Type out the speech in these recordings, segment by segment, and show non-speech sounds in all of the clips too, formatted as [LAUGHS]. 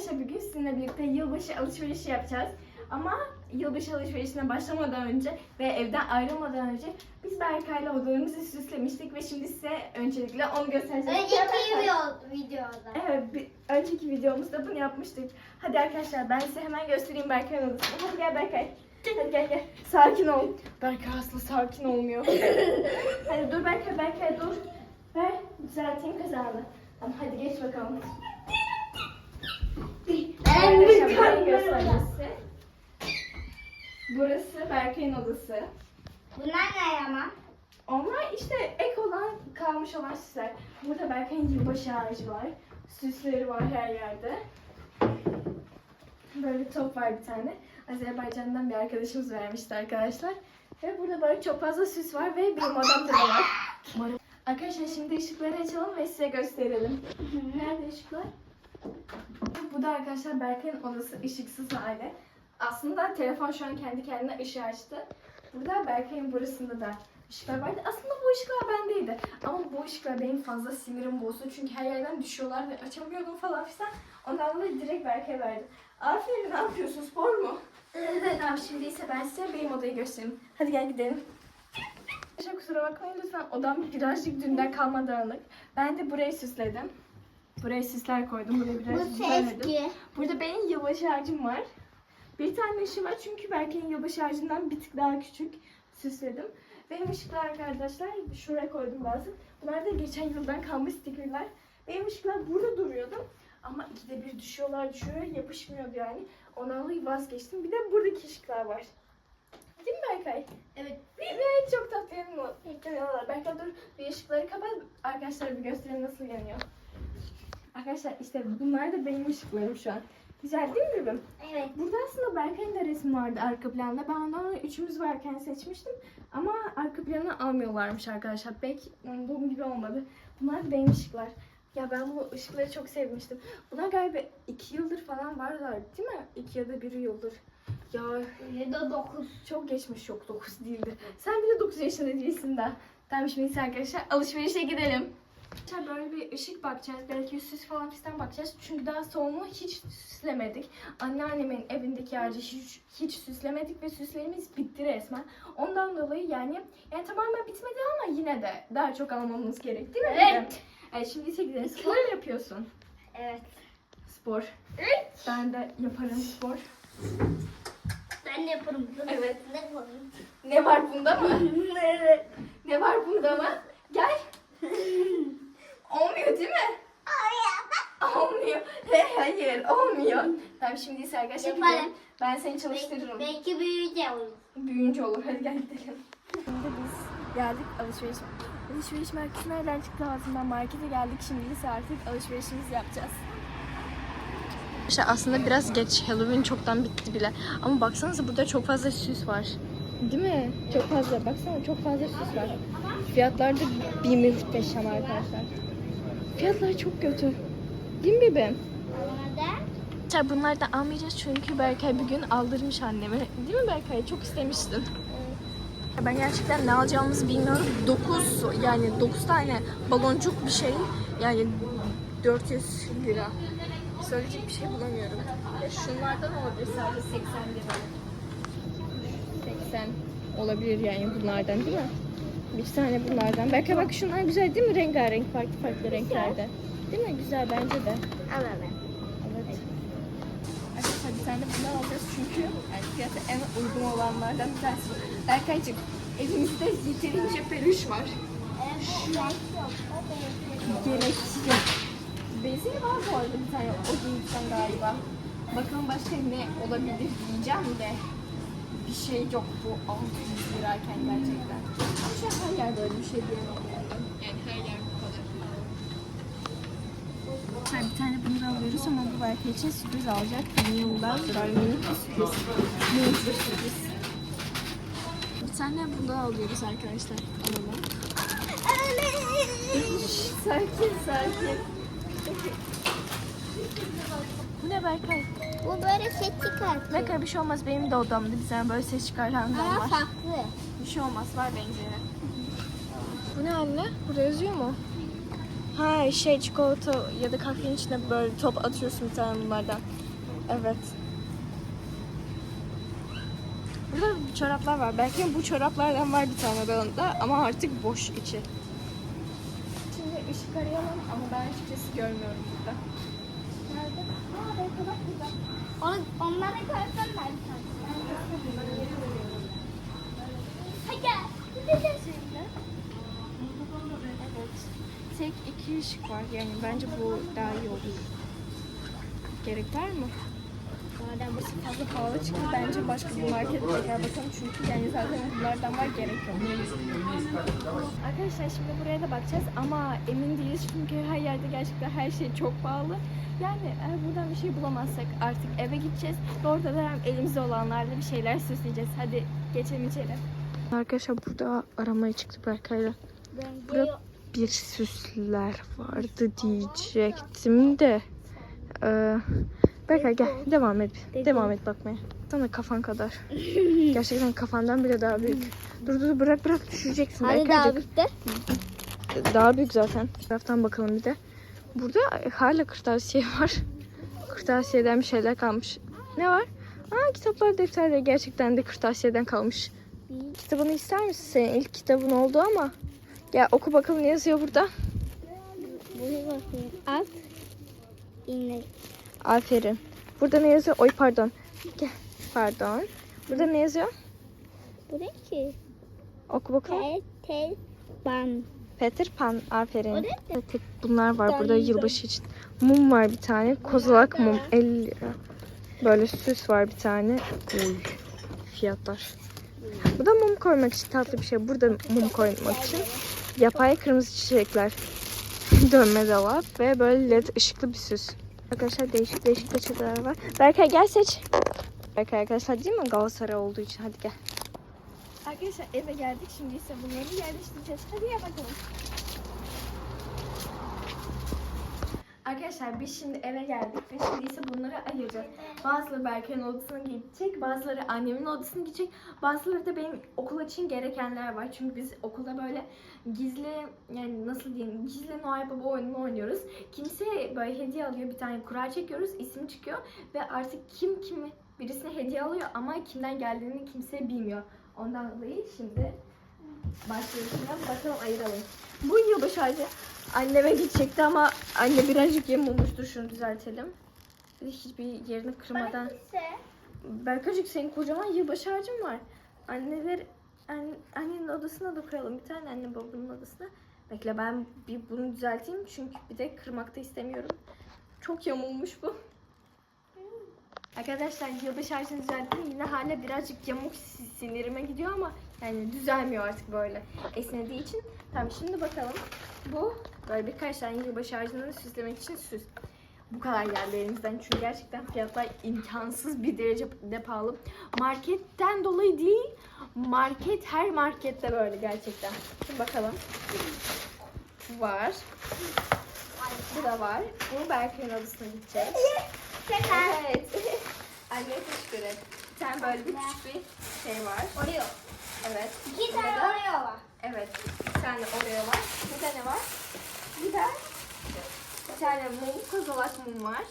arkadaşlar bugün sizinle birlikte yılbaşı alışverişi yapacağız. Ama yılbaşı alışverişine başlamadan önce ve evden ayrılmadan önce biz Berkay'la odalarımızı süslemiştik ve şimdi size öncelikle onu göstereceğim. Önceki videoda. Evet, bir önceki videomuzda bunu yapmıştık. Hadi arkadaşlar ben size hemen göstereyim Berkay'ın odasını. Hadi gel Berkay. Hadi gel gel. Sakin ol. Berkay asla sakin olmuyor. [LAUGHS] hadi dur Berkay, Berkay dur. Ver, düzelteyim kazanı. Tamam hadi geç bakalım. Bir göstereyim size. Burası Berkay'ın odası. Bunlar ne ama? Onlar işte ek olan, kalmış olan süsler. Burada Berkay'ın yılbaşı ağacı var. Süsleri var her yerde. Böyle bir top var bir tane. Azerbaycan'dan bir arkadaşımız vermişti arkadaşlar. Ve burada böyle çok fazla süs var ve benim odamda da var. [LAUGHS] Arkadaşlar şimdi ışıkları açalım ve size gösterelim. Nerede ışıklar? Bu da arkadaşlar Berkay'ın odası ışıksız hali. Aslında telefon şu an kendi kendine ışığı açtı. Burada Berkay'ın burasında da ışıklar vardı. Aslında bu ışıklar bendeydi. Ama bu ışıklar benim fazla sinirim bozdu. Çünkü her yerden düşüyorlar ve açamıyordum falan filan. Ondan dolayı direkt Berkay'a verdim. Aferin ne yapıyorsun spor mu? [LAUGHS] tamam şimdi ise ben size benim odayı göstereyim. Hadi gel gidelim. Kusura bakmayın lütfen odam birazcık dünden kalma dağınık. Ben de burayı süsledim. Buraya süsler koydum. Buraya Bu birazcık düzenledim. eski. Burada benim yılbaşı ağacım var. Bir tane ışığı var çünkü Berke'nin yılbaşı ağacından bir tık daha küçük süsledim. Benim ışıklar arkadaşlar şuraya koydum bazı. Bunlar da geçen yıldan kalmış stickerlar. Benim ışıklar burada duruyordu. Ama ikide bir düşüyorlar düşüyor yapışmıyordu yani. Ondan dolayı vazgeçtim. Bir de buradaki ışıklar var. Değil mi Berkay? Evet. Evet çok tatlı yanıyor. yanıyorlar. Berkay dur bir ışıkları kapat. Arkadaşlar bir göstereyim nasıl yanıyor. Arkadaşlar işte bunlar da benim ışıklarım şu an. Güzel değil mi bebeğim? Evet. Burada aslında Berkay'ın da resmi vardı arka planda. Ben ondan üçümüz varken seçmiştim. Ama arka plana almıyorlarmış arkadaşlar. Pek umduğum gibi olmadı. Bunlar da benim ışıklar. Ya ben bu ışıkları çok sevmiştim. Bunlar galiba iki yıldır falan varlar değil mi? İki ya da bir yıldır. Ya Ya da 9. çok geçmiş yok 9 değildi. Sen de 9 yaşında değilsin daha. Tamam şimdi arkadaşlar alışverişe gidelim. Arkadaşlar böyle bir ışık bakacağız. Belki süs falan fistan bakacağız. Çünkü daha salonu hiç süslemedik. Anneannemin evindeki ağacı hiç, hiç süslemedik ve süslerimiz bitti resmen. Ondan dolayı yani yani tamamen bitmedi ama yine de daha çok almamız gerek değil mi? Evet. Evet şimdi ise gidelim. Spor yapıyorsun? Evet. Spor. Evet. Ben de yaparım spor. Ben de yaparım. Evet. Ne yaparım? Ne var bunda mı? [LAUGHS] evet. Ne var bunda mı? Gel. [LAUGHS] Olmuyor değil mi? Olmuyor. He, hayır olmuyor. Tamam şimdi ise arkadaşlar Yaparım. gidelim. Ben seni çalıştırırım. Belki büyüyeceğim. Büyüyünce olur. Hadi gel gidelim. Şimdi biz geldik alışveriş. Alışveriş merkezi nereden çıktı ağzından markete geldik. Şimdi ise artık alışverişimizi yapacağız. İşte aslında biraz geç. Halloween çoktan bitti bile. Ama baksanıza burada çok fazla süs var. Değil mi? Çok fazla. Baksana çok fazla süs var. Fiyatlar da bir muhteşem arkadaşlar. Fiyatlar çok kötü. Değil mi bebeğim? Arkadaşlar bunları da almayacağız çünkü Berkay bugün aldırmış anneme. Değil mi Berkay? Çok istemiştin. Ben gerçekten ne alacağımızı bilmiyorum. 9 yani 9 tane baloncuk bir şey yani 400 lira. Söyleyecek bir şey bulamıyorum. Ya şunlardan olabilir sadece 80 lira. 80 olabilir yani bunlardan değil mi? Bir tane bunlardan. Berkay bak şunlar güzel değil mi? Rengarenk farklı farklı renklerde. Değil mi? Güzel bence de. Al evet. Arkadaşlar bir tane bundan alacağız çünkü yani fiyatı en uygun olanlardan bir tanesi. Berkaycığım elimizde yeterince peluş var. Gerek yok. Benzin var bu arada bir tane o giyikten galiba. Bakalım başka ne olabilir diyeceğim de bir şey yok bu 600 lirayken gerçekten. Ama şu an her yer böyle bir şey diyemem yani. Yani her yer bu kadar. Hayır, bir tane bunu da alıyoruz ama bu belki için sürpriz alacak. Yeni yıldan böyle minik bir sürpriz. Minik bir sürpriz. Bir tane bunu da alıyoruz arkadaşlar. Alalım. Sakin sakin. Bu ne Berkay? Bu böyle ses çıkartıyor. Berkay bir şey olmaz. Benim de odamda bir tane böyle ses çıkaranlar Ama var. farklı. Bir şey olmaz. Var benzeri. Bu ne anne? Burada yazıyor mu? Ha şey çikolata ya da kahvenin içine böyle top atıyorsun bir tane bunlardan. Evet. Burada çoraplar var. Belki bu çoraplardan var bir tane bende ama artık boş içi. Şimdi ışık arayalım ama ben açıkçası görmüyorum burada. Evet. Tek iki ışık var yani bence bu daha iyi olur. Gerek var mı? Madem burası fazla pahalı çıktı bence başka bir markete tekrar bakalım çünkü yani zaten bunlardan var gerek yok. Arkadaşlar şimdi buraya da bakacağız ama emin değiliz çünkü her yerde gerçekten her şey çok pahalı. Yani eğer buradan bir şey bulamazsak artık eve gideceğiz ve orada da elimizde olanlarla bir şeyler süsleyeceğiz. Hadi geçelim içeri. Arkadaşlar burada aramaya çıktı Berkay'la. Burada bir süsler vardı diyecektim de. Ee, Berkay gel devam et. Devam et bakmaya. Sana kafan kadar. [LAUGHS] Gerçekten kafandan bile daha büyük. Dur dur bırak bırak düşeceksin. Hani daha bitti? Daha büyük zaten. Bu taraftan bakalım bir de. Burada hala kırtasiye [LAUGHS] var. Kırtasiyeden bir şeyler kalmış. Ne var? Aa kitaplar, defterler gerçekten de kırtasiyeden kalmış. Kitabını ister misin? Senin ilk kitabın oldu ama. Gel oku bakalım ne yazıyor burada. Buraya bakayım. At. İnek. Aferin. Burada ne yazıyor? Oy pardon. Gel. Pardon. Burada ne yazıyor? Bu ne ki? Oku bakalım. Tel, ban. Peter Pan. Aferin. O ne? Tek bunlar var burada yılbaşı için. Mum var bir tane. Kozalak mum 50 lira. Böyle süs var bir tane. Uy. Fiyatlar. Bu da mum koymak için tatlı bir şey. Burada mum koymak için yapay kırmızı çiçekler. [LAUGHS] Dönme dolap ve böyle led ışıklı bir süs. Arkadaşlar değişik değişik peçeteler var. Berkay gel seç. Berkay arkadaşlar değil mi? Galatasaray olduğu için. Hadi gel. Arkadaşlar eve geldik. Şimdi ise bunları yerleştireceğiz. Hadi ya bakalım. Arkadaşlar biz şimdi eve geldik ve şimdi ise bunları ayıracağız. Bazıları Berkay'ın odasına gidecek, bazıları annemin odasına gidecek, bazıları da benim okul için gerekenler var. Çünkü biz okulda böyle gizli, yani nasıl diyeyim, gizli Noel Baba oyununu oynuyoruz. Kimse böyle hediye alıyor, bir tane kura çekiyoruz, isim çıkıyor ve artık kim kimi birisine hediye alıyor ama kimden geldiğini kimse bilmiyor. Ondan dolayı şimdi. Şimdi bakalım ayıralım. Bu yılbaşı ağacı anneme gidecekti ama anne birazcık yamulmuştur. Şunu düzeltelim. Hiçbir yerini kırmadan. Berkacık senin kocaman yılbaşı ağacın var. Anneler an, annenin odasına da koyalım bir tane anne babanın odasına. Bekle ben bir bunu düzelteyim çünkü bir de kırmak da istemiyorum. Çok yamulmuş bu. Arkadaşlar yılbaşı ağacını düzelttim. Yine hala birazcık yamuk si- sinirime gidiyor ama yani düzelmiyor artık böyle esnediği için. Tamam şimdi bakalım. Bu böyle birkaç tane yılbaşı ağacını süslemek için süs. Bu kadar geldi elimizden çünkü gerçekten fiyatlar imkansız bir derecede pahalı. Marketten dolayı değil, market her markette böyle gerçekten. Şimdi bakalım. Bu var. Bu da var. Bu Berkay'ın odasına gidecek. Evet. [LAUGHS] Anneye teşekkür et. Tane böyle bir küçük bir şey var. Oreo. Evet. İki Burada tane da- Oreo var. Evet. Bir tane Oreo var. Bir tane var. Bir de bir tane mum, kozalak mum var.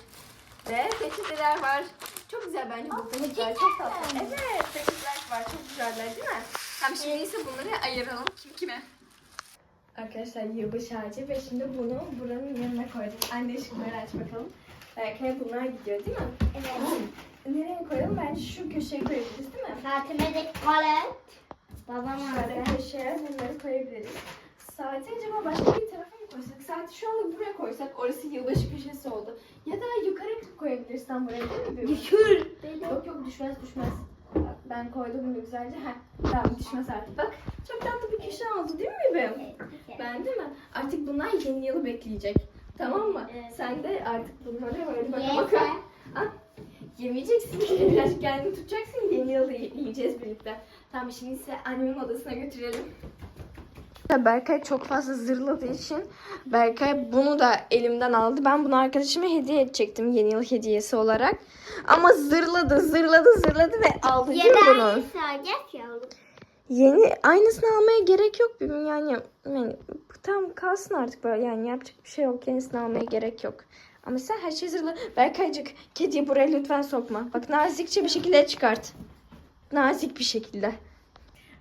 Ve peçeteler var. Çok güzel bence bu peçeteler. Çok tatlı. Evet, peçeteler var. Çok güzeller değil mi? Tamam şimdi ise bunları ayıralım. Kim kime? Arkadaşlar yılbaşı ağacı ve şimdi bunu buranın yanına koyduk. Anne şunları aç bakalım. Belki bunlar gidiyor değil mi? Evet. Nereye koyalım? Bence şu köşeye koyabiliriz değil mi? Saatime de. Babam Şöyle aldı. köşeye bunları koyabiliriz. Saati acaba başka bir tarafa mı koysak? Saati şu anda buraya koysak orası yılbaşı köşesi oldu. Ya da yukarı koyabiliriz tam buraya değil mi? bebeğim? Düşür. Yok yok düşmez düşmez. Bak, Ben koydum bunu güzelce. Heh, tamam düşmez artık. Bak çok tatlı bir köşe oldu değil mi bebeğim? Ben değil mi? Artık bunlar yeni yılı bekleyecek. Tamam mı? Evet. Sen de artık bunları böyle bak Ye bakın. sen. Ah, Yemeyeceksin ki biraz kendini tutacaksın. Yeni yılı yiyeceğiz birlikte. Tamam şimdi ise annemin odasına götürelim. Berkay çok fazla zırladığı için Berkay bunu da elimden aldı. Ben bunu arkadaşıma hediye edecektim yeni yıl hediyesi olarak. Ama zırladı, zırladı, zırladı ve aldı değil mi bunu? Yeni aynısını almaya gerek yok yani, yani tam kalsın artık böyle yani yapacak bir şey yok yenisini almaya gerek yok. Ama sen her şeyi hazırla. Berkaycık kediyi buraya lütfen sokma. Bak nazikçe bir şekilde çıkart. Nazik bir şekilde.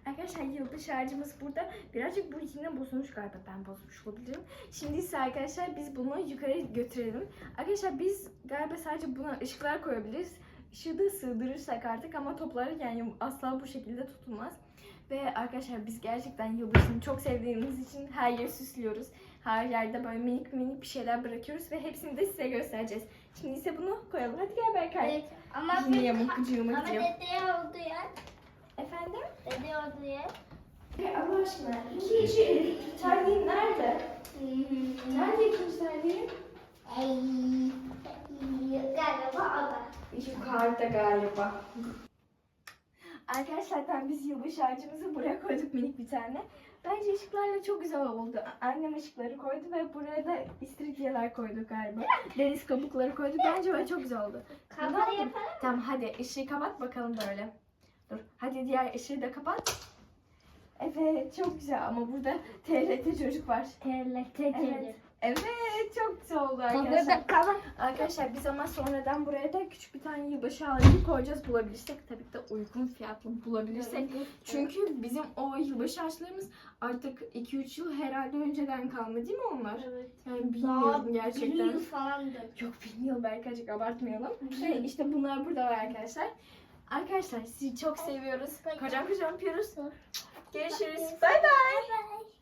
Arkadaşlar yıldız şarjımız burada. Birazcık bu yine bozulmuş galiba. Ben bozmuş olabilirim. Şimdi ise arkadaşlar biz bunu yukarı götürelim. Arkadaşlar biz galiba sadece buna ışıklar koyabiliriz. Işığı da sığdırırsak artık ama topları yani asla bu şekilde tutulmaz. Ve arkadaşlar biz gerçekten yıldızını çok sevdiğimiz için her yeri süslüyoruz. Her yerde böyle minik minik bir şeyler bırakıyoruz ve hepsini de size göstereceğiz. Şimdi ise bunu koyalım. Hadi gel Berkay. Evet. Ama Yine yamuk yumuk Ama diyor. dede oldu ya. Efendim? Dede oldu ya. Allah aşkına. İkinci terliğin nerede? Nerede ikinci terliğin? Ay. Galiba o da. Yukarıda galiba. Arkadaşlar zaten biz yılbaşı şarjımızı buraya koyduk minik bir tane. Bence ışıklarla çok güzel oldu. Annem ışıkları koydu ve buraya da istiridyeler koyduk galiba. [LAUGHS] Deniz kabukları koyduk. Bence böyle çok güzel oldu. Yaptın? yapalım. Tamam hadi ışığı kapat bakalım böyle. Dur. Hadi diğer ışığı da kapat. Evet çok güzel ama burada TRT çocuk var. Terlete Evet. Evet çok güzel oldu arkadaşlar. Arkadaşlar biz ama sonradan buraya da küçük bir tane yılbaşı ağacı koyacağız bulabilirsek. Tabii ki de uygun fiyatlı bulabilirsek. Çünkü bizim o yılbaşı ağaçlarımız artık 2-3 yıl herhalde önceden kalma değil mi onlar? Evet. Yani bilmiyorum gerçekten. Bir yıl falandı. Yok bin yıl belki azıcık abartmayalım. Ve işte bunlar burada var arkadaşlar. Arkadaşlar sizi çok seviyoruz. Kocaman kocaman öpüyoruz. Görüşürüz. Bay bay.